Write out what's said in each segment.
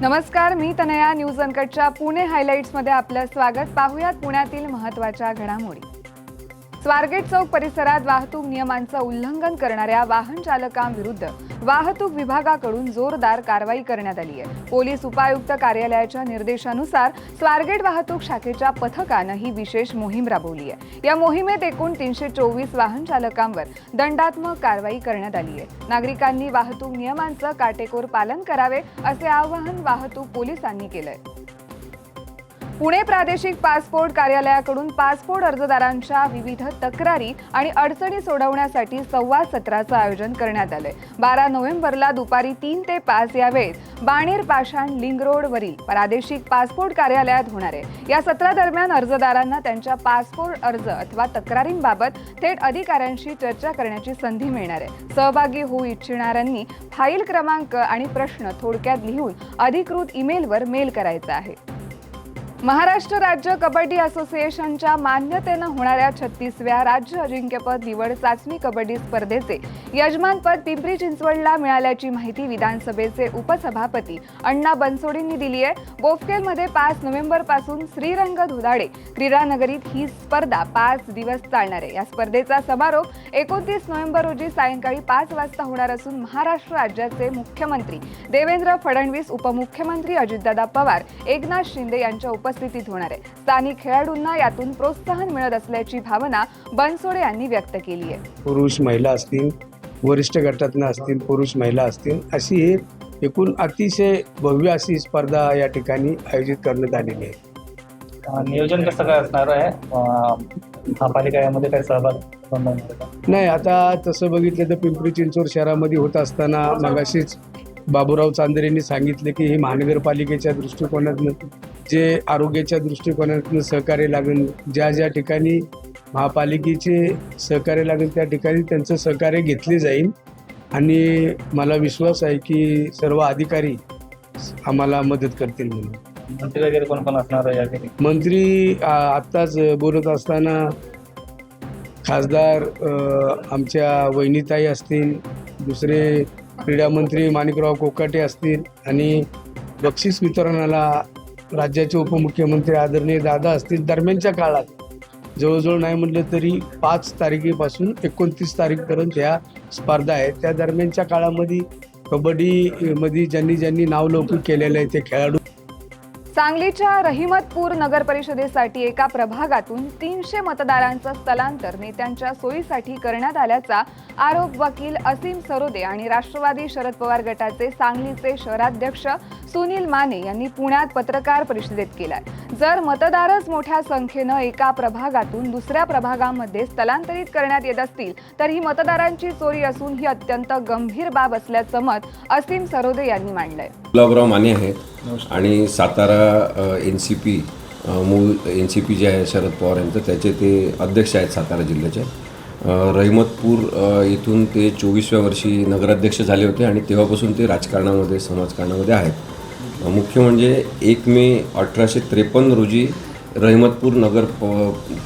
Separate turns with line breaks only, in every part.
नमस्कार मी तनया न्यूज अनकटच्या पुणे हायलाईट्समध्ये आपलं स्वागत. पाहूयात पुण्यातील महत्त्वाच्या घडामोडी. स्वारगेट चौक परिसरात वाहतूक नियमांचं उल्लंघन करणाऱ्या वाहन चालकांविरुद्ध वाहतूक विभागाकडून जोरदार कारवाई करण्यात आली आहे. पोलीस उपायुक्त कार्यालयाच्या निर्देशानुसार स्वारगेट वाहतूक शाखेच्या पथकानं ही विशेष मोहीम राबवली आहे. या मोहिमेत एकूण तीनशे चोवीस वाहन चालकांवर दंडात्मक कारवाई करण्यात आली आहे. नागरिकांनी वाहतूक नियमांचं काटेकोर पालन करावे असे आवाहन वाहतूक पोलिसांनी केलंय. पुणे प्रादेशिक पासपोर्ट कार्यालयाकडून पासपोर्ट अर्जदारांच्या विविध तक्रारी आणि अडचणी सोडवण्यासाठी संवाद सत्राचं आयोजन करण्यात आलंय. बारा नोव्हेंबरला दुपारी तीन ते पाच या वेळेत बाणेर पाषाण लिंग रोडवरील प्रादेशिक पासपोर्ट कार्यालयात होणार आहे. या सत्रादरम्यान अर्जदारांना त्यांच्या पासपोर्ट अर्ज अथवा तक्रारींबाबत थेट अधिकाऱ्यांशी चर्चा करण्याची संधी मिळणार आहे. सहभागी होऊ इच्छिणाऱ्यांनी फाईल क्रमांक आणि प्रश्न थोडक्यात लिहून अधिकृत ईमेलवर मेल करायचा आहे. महाराष्ट्र राज्य कबड्डी असोसिएशनच्या मान्यतेनं होणाऱ्या छत्तीसव्या राज्य अजिंक्यपद निवड चाचणी कबड्डी स्पर्धेचे यजमानपद पिंपरी चिंचवडला मिळाल्याची माहिती विधानसभेचे उपसभापती अण्णा बनसोडींनी दिली आहे. बोफकेलमध्ये पाच नोव्हेंबरपासून श्रीरंग धुदाडे क्रीडानगरीत ही स्पर्धा पाच दिवस चालणार आहे. या स्पर्धेचा समारोप एकोणतीस नोव्हेंबर रोजी सायंकाळी पाच वाजता होणार असून महाराष्ट्र राज्याचे मुख्यमंत्री देवेंद्र फडणवीस उपमुख्यमंत्री अजितदादा पवार एकनाथ शिंदे यांच्या उप उपस्थितीत होणार आहे. स्थानिक खेळाडूंना यातून प्रोत्साहन मिळत असल्याची भावना बनसोडे यांनी व्यक्त केली आहे.
पुरुष महिला असतील वरिष्ठ गटातनं असतील पुरुष महिला असतील अशी ही एकूण अतिशय भव्य अशी स्पर्धा या ठिकाणी आयोजित करण्यात आलेली आहे.
नियोजन कसं काय असणार आहे? महापालिका यामध्ये काय सहभाग?
नाही आता तसं बघितलं तर पिंपरी चिंचवड शहरामध्ये होत असताना मगाशीच बाबूराव चांदरे यांनी सांगितलं की हे महानगरपालिकेच्या दृष्टिकोनातनं जे आरोग्याच्या दृष्टिकोनातनं सहकार्य लागेल ज्या ज्या ठिकाणी महापालिकेचे सहकार्य लागेल त्या ठिकाणी त्यांचं सहकार्य घेतले जाईल. आणि मला विश्वास आहे की सर्व अधिकारी आम्हाला मदत करतील म्हणून.
मंत्री वगैरे कोण कोण असणार आहे
मंत्री आ, आत्ताच बोलत असताना खासदार अ, आमच्या वहिनीताई असतील दुसरे क्रीडा मंत्री माणिकराव कोकाटे असतील आणि बक्षीस वितरणाला राज्याचे उपमुख्यमंत्री आदरणीय दादा असतील दरम्यानच्या काळात. जवळजवळ नाही म्हटलं तरी पाच तारखेपासून एकोणतीस तारीखपर्यंत ह्या स्पर्धा आहेत. त्या दरम्यानच्या काळामध्ये कबड्डीमध्ये ज्यांनी ज्यांनी नावलौकिक केलेलं आहे ते खेळाडू
सांगलीच्या रहिमतपूर नगर परिषदेसाठी एका प्रभागातून तीनशे मतदारांचं स्थलांतर नेत्यांच्या सोयीसाठी करण्यात आल्याचा आरोप वकील असीम सरोदे आणि राष्ट्रवादी शरद पवार गटाचे सांगलीचे शहराध्यक्ष सुनील माने यांनी पुण्यात पत्रकार परिषदेत केलाय. जर मतदारच मोठ्या संख्येनं एका प्रभागातून दुसऱ्या प्रभागामध्ये स्थलांतरित करण्यात येत असतील तर ही मतदारांची चोरी असून ही अत्यंत गंभीर बाब असल्याचं मत असीम सरोदे यांनी मांडलंय.
गुलाबराव माने आहेत. आणि सातारा एन सी पी मूळ एन सी पी जे आहे शरद पवार यांचं त्याचे ते अध्यक्ष आहेत सातारा जिल्ह्याचे. रहिमतपूर इथून ते चोवीसव्या वर्षी नगराध्यक्ष झाले होते आणि तेव्हापासून ते राजकारणामध्ये समाजकारणामध्ये आहेत. मुख्य म्हणजे एक मे अठराशे त्रेपन्न रोजी रहिमतपूर नगर प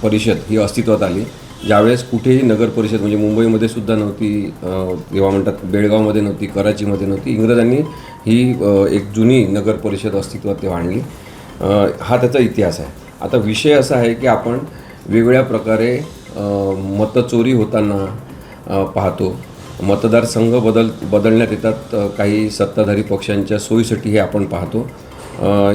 परिषद ही अस्तित्वात आली. ज्यावेळेस कुठेही नगर परिषद म्हणजे मुंबईमध्ये सुद्धा नव्हती तेव्हा म्हणतात बेळगावमध्ये नव्हती कराचीमध्ये नव्हती. इंग्रजांनी ही एक जुनी नगर परिषद अस्तित्वात ते आणली हा त्याचा इतिहास आहे. आता विषय असा आहे की आपण वेगवेगळ्या प्रकारे मतचोरी होताना पाहतो. मतदारसंघ बदल बदलण्यात येतात काही सत्ताधारी पक्षांच्या सोयीसाठी हे आपण पाहतो.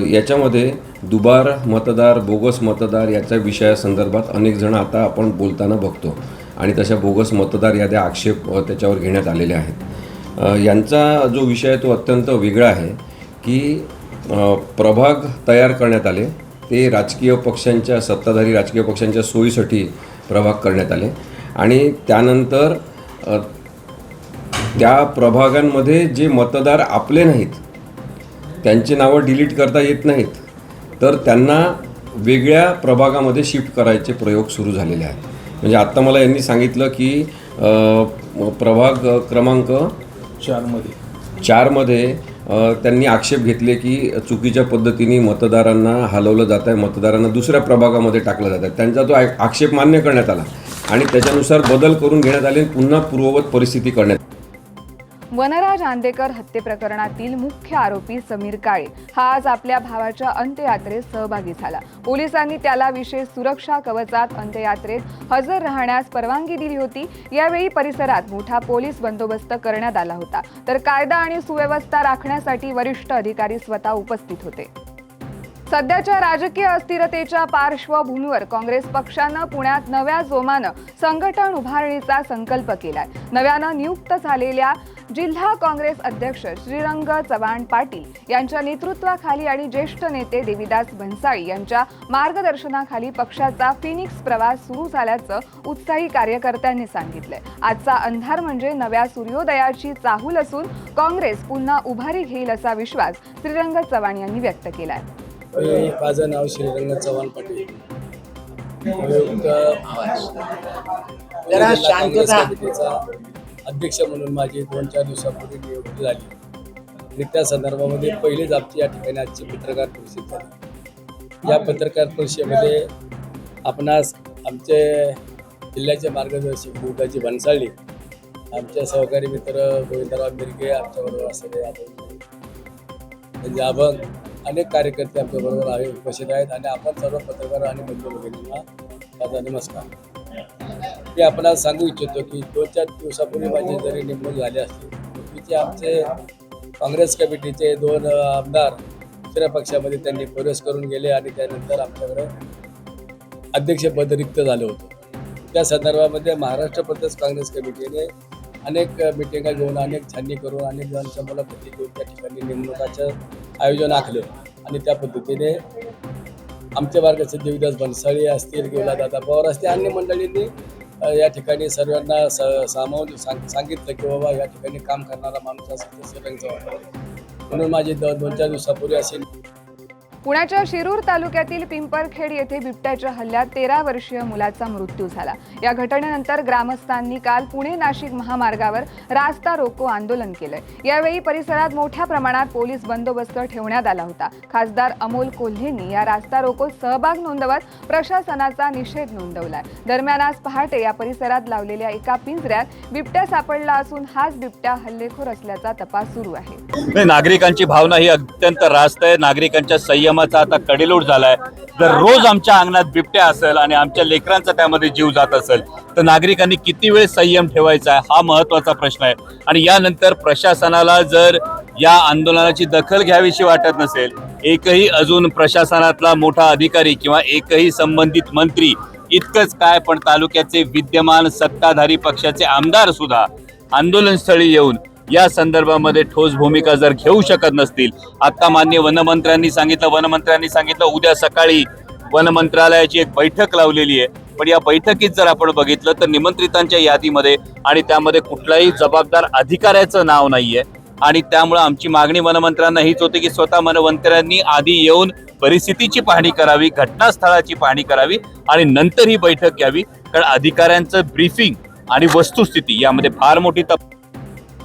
याच्यामध्ये दुबार मतदार बोगस मतदार याच्या विषयासंदर्भात अनेक जण आता आपण बोलताना बघतो. आणि तशा बोगस मतदार याद्या आक्षेप त्याच्यावर घेण्यात आलेले आहेत. यांचा जो विषय आहे तो अत्यंत वेगळा आहे की प्रभाग तयार करण्यात आले ते राजकीय पक्षांच्या सत्ताधारी राजकीय पक्षांच्या सोयीसाठी प्रभाग करण्यात आले आणि त्यानंतर त्या प्रभागांमध्ये जे मतदार आपले नाहीत त्यांची नावं डिलीट करता येत नाहीत तर त्यांना वेगळ्या प्रभागामध्ये शिफ्ट करायचे प्रयोग सुरू झालेले आहेत. म्हणजे आत्ता मला यांनी सांगितलं की प्रभाग क्रमांक
चारमध्ये.
चारमध्ये त्यांनी आक्षेप घेतले की चुकीच्या पद्धतीने मतदारांना हलवलं जात आहे मतदारांना दुसऱ्या प्रभागामध्ये टाकलं जात आहे त्यांचा तो आक्षेप मान्य करण्यात आला. आणि त्याच्यानुसार बदल करून घेण्यात आले पुन्हा पूर्ववत परिस्थिती करण्यात
वनराज आंदेकर हत्ये प्रकरणातील मुख्य आरोपी समीर काळे हा आज आपल्या भावाच्या अंत्ययात्रेत सहभागी झाला. पोलिसांनी त्याला विशेष सुरक्षा कवचात अंत्ययात्रेत हजर राहण्यास परवानगी दिली होती. यावेळी परिसरात मोठा पोलीस बंदोबस्त करण्यात आला होता. तर कायदा आणि सुव्यवस्था राखण्यासाठी वरिष्ठ अधिकारी स्वतः उपस्थित होते. सध्याच्या राजकीय अस्थिरतेच्या पार्श्वभूमीवर काँग्रेस पक्षानं पुण्यात नव्या जोमानं संघटन उभारणीचा संकल्प केलाय. नव्यानं नियुक्त झालेल्या जिल्हा काँग्रेस अध्यक्ष श्रीरंग चव्हाण पाटील यांच्या नेतृत्वाखाली आणि ज्येष्ठ नेते देविदास भन्साळी यांच्या मार्गदर्शनाखाली पक्षाचा फिनिक्स प्रवास सुरू झाल्याचं उत्साही कार्यकर्त्यांनी सांगितलंय. आजचा अंधार म्हणजे नव्या सूर्योदयाची चाहूल असून काँग्रेस पुन्हा उभारी घेईल असा विश्वास श्रीरंग चव्हाण यांनी व्यक्त केलाय.
माझं नाव श्रीरंग चव्हाण पाटील.
शांतता.
अध्यक्ष म्हणून माझी दोन चार दिवसापूर्वी नियुक्ती झाली. आणि त्या संदर्भामध्ये पहिलीच आमची या ठिकाणी आजची पत्रकार परिषद झाली. या पत्रकार परिषदेमध्ये आपणास आमचे जिल्ह्याचे मार्गदर्शक दुर्गाजी भन्साळी आमच्या सहकारी मित्र गोविंदराव मिरगे आमच्याबरोबर असलेले आपण त्यांचे म्हणजे अभंग अनेक कार्यकर्ते आमच्याबरोबर आहे उपस्थित आहेत आणि आपण सर्व पत्रकार आणि बंधू भगिनींना माझा नमस्कार. ते आपल्याला सांगू इच्छितो की दोन चार दिवसापूर्वी माझी जरी नेमणूक झाली असते पूर्वीचे आमचे काँग्रेस कमिटीचे दोन आमदार दुसऱ्या पक्षामध्ये त्यांनी प्रवेश करून गेले आणि त्यानंतर आमच्याकडे अध्यक्षपद रिक्त झालं होतं. त्या संदर्भामध्ये महाराष्ट्र प्रदेश काँग्रेस कमिटीने अनेक मिटिंगा घेऊन अनेक छाननी करून अनेक जणांच्या मुलाखती घेऊन त्या ठिकाणी नेमणुकाचं आयोजन आखलं आणि त्या पद्धतीने आमच्या वर्गाचे देवीदास भन्साळी असतील किंवा दादा पवार असतील अन्य मंडळींनी या ठिकाणी सर्वांना स सामावून सांग सांगितलं की बाबा या ठिकाणी काम करणारा माणूस असेल तर श्रीरंग म्हणून माझी द दोन चार दिवसापूर्वी असेल
पुण्याच्या शिरूर तालुक्यातील पिंपरखेड येथे बिबट्याच्या हल्ल्यात तेरा वर्षीय मुलाचा मृत्यू झाला. या घटनेनंतर ग्रामस्थांनी काल पुणे नाशिक महामार्गावर रास्ता रोको आंदोलन केलंय. यावेळी परिसरात मोठ्या प्रमाणात पोलीस बंदोबस्त ठेवण्यात आला होता. खासदार अमोल कोल्हेंनी या रास्ता रोकोत सहभाग नोंदवत प्रशासनाचा निषेध नोंदवलाय. दरम्यान आज पहाटे या परिसरात लावलेल्या एका पिंजऱ्यात बिबट्या सापडला असून हाच बिबट्या हल्लेखोर असल्याचा तपास सुरू आहे.
नागरिकांची भावना ही अत्यंत रास्त आहे. नागरिकांच्या नियमाचा आता कडेलोट झालाय. जर रोज आमच्या अंगणात बिबट्या असेल आणि आमच्या लेकरांचा त्यामध्ये जीव जात असेल तर नागरिकांनी किती वेळ संयम ठेवायचा आहे? हा महत्त्वाचा प्रश्न आहे. आणि यानंतर प्रशासनाला जर या आंदोलनाची दखल घ्यावीशी वाटत नसेल एकही अजून प्रशासनातला मोठा अधिकारी किंवा एकही संबंधित मंत्री इतकंच काय पण तालुक्याचे विद्यमान सत्ताधारी पक्षाचे आमदार सुद्धा आंदोलनस्थळी येऊन या संदर्भामध्ये ठोस भूमिका जर घेऊ शकत नसतील आत्ता मान्य वनमंत्र्यांनी सांगितलं वनमंत्र्यांनी सांगितलं उद्या सकाळी वन मंत्रालयाची एक बैठक लावलेली आहे. पण या बैठकीत जर आपण बघितलं तर निमंत्रितांच्या यादीमध्ये आणि त्यामध्ये कुठलाही जबाबदार अधिकाऱ्याचं नाव नाहीये. आणि त्यामुळे आमची मागणी वनमंत्र्यांना हीच होती की स्वतः वनमंत्र्यांनी आधी येऊन परिस्थितीची पाहणी करावी घटनास्थळाची पाहणी करावी आणि नंतर ही बैठक घ्यावी. कारण अधिकाऱ्यांचं ब्रीफिंग आणि वस्तुस्थिती यामध्ये फार मोठी तप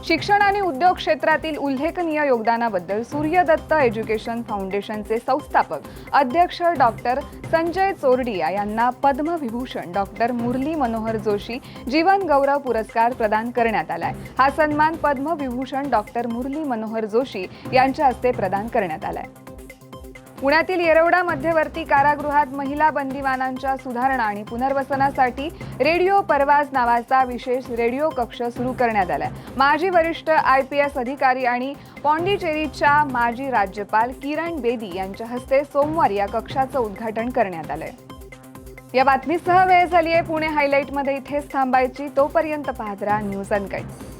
शिक्षण आणि उद्योग क्षेत्रातील उल्लेखनीय योगदानाबद्दल सूर्यदत्त एज्युकेशन फाउंडेशनचे संस्थापक अध्यक्ष डॉक्टर संजय चोरडिया यांना पद्मविभूषण डॉक्टर मुरली मनोहर जोशी जीवन गौरव पुरस्कार प्रदान करण्यात आलाय. हा सन्मान पद्मविभूषण डॉक्टर मुरली मनोहर जोशी यांच्या हस्ते प्रदान करण्यात आलाय. पुण्यातील येरवडा मध्यवर्ती कारागृहात महिला बंदिवानांच्या सुधारणा आणि पुनर्वसनासाठी रेडिओ परवाज नावाचा विशेष रेडिओ कक्ष सुरू करण्यात आला माजी वरिष्ठ आय पी एस अधिकारी आणि पॉंडिचेरीच्या माजी राज्यपाल किरण बेदी यांच्या हस्ते सोमवारी या कक्षाचं उद्घाटन करण्यात आलंय. या बातमीसह वेळ झाली आहे पुणे हायलाईटमध्ये इथेच थांबायची. तोपर्यंत पाहत राहा न्यूज अनकट